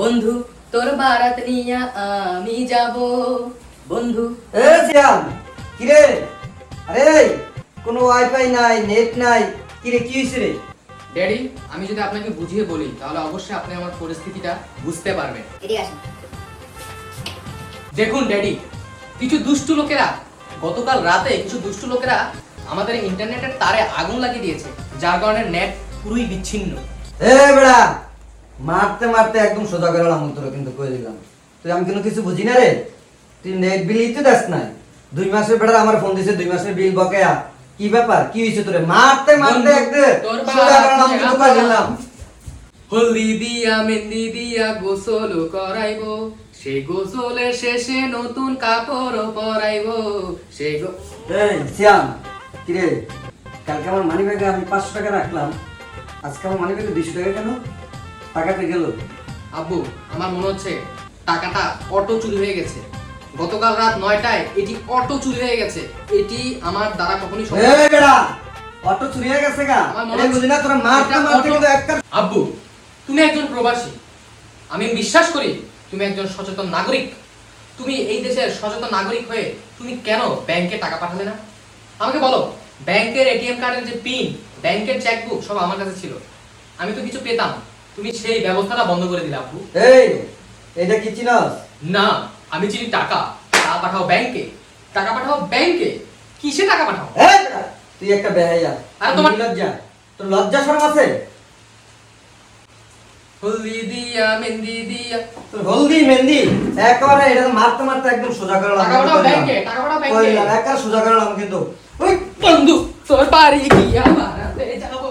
বন্ধু তোর বারাত নিয়া আমি যাব। বন্ধু। এ শ্যাম কিরে? আরে কোনো ওয়াইফাই নাই নেট নাই কিরে কি হয়েছে রে? ড্যাডি আমি যদি আপনাকে বুঝিয়ে বলি তাহলে অবশ্যই আপনি আমার পরিস্থিতিটা বুঝতে পারবেন। এদিকে আসুন। দেখুন ড্যাডি কিছু দুষ্টু লোকেরা গতকাল রাতে কিছু দুষ্টু লোকেরা আমাদের ইন্টারনেটের তারে আগুন লাগিয়ে দিয়েছে যার কারণে নেট পুরোই বিচ্ছিন্ন। এ বেড়া মারতে মারতে একদম সোজা করে এলাম তোর কিন্তু কই দিলাম। তুই আমি কোনো কিছু বুঝি না রে? তুই নেট বিলই তো দেখ নাই। দুই মাসের বেড়া আমার ফোন দিছে দুই মাসের বিল বকেয়া। কি ব্যাপার? কি হয়েছে তোরে? মারতে মারতে একদম সোজা করে বাবা কিন্তু কই দিলাম। হলদি দিয়া মেহেন্দি দিয়া গোসল করাইব। সেই গোসলের শেষে নতুন কাপড় পরাইব। সেই গো- এই শ্যাম কিরে? কালকে আমার মানি ব্যাগে আমি পাঁচশো টাকা রাখলাম। আজকে আমার মানি ব্যাগে দুইশো টাকা কেন? টাকাতে গেল। আব্বু আমার মনে হচ্ছে টাকাটা অটো চুরি হয়ে গেছে। গতকাল রাত নয়টায় এটি অটো চুরি হয়ে গেছে। এটি আমার দ্বারা কখনোই সম্ভব এই বেড়া অটো চুরি হয়ে গেছে গা। আমার মনে হচ্ছে- না তোরা মারতে মারতে কিন্তু একটা আব্বু তুমি একজন প্রবাসী। আমি বিশ্বাস করি তুমি একজন সচেতন নাগরিক। তুমি এই দেশের সচেতন নাগরিক হয়ে তুমি কেন ব্যাংকে টাকা পাঠালে না? আমাকে বলো ব্যাংকের এটিএম কার্ডের যে পিন ব্যাংকের চেকবুক সব আমার কাছে ছিল। আমি তো কিছু পেতাম। তুমি সেই ব্যবস্থাটা বন্ধ করে দিলে আব্বু। এই এটা কি চিনস? না আমি চিনি টাকা। টাকা পাঠাও ব্যাংকে। টাকা পাঠাও ব্যাংকে। কিসে টাকা পাঠাও? এই বেটা, তুই একটা বেহাইয়া। আর তোমার- লজ্জা? তোর লজ্জা শরম আছে? হলদি দিয়া মেহেন্দি দিয়া। তোর হলদি মেহেন্দি একেবারে এটা তো মারতে মারতে একদম সোজা করে টাকা পাঠাও ব্যাংকে টাকা পাঠাও ব্যাংকে। একেবারে সোজা করে কিন্তু। ওই বন্ধু তোর বাড়ি গিয়া বাড়াতে যাব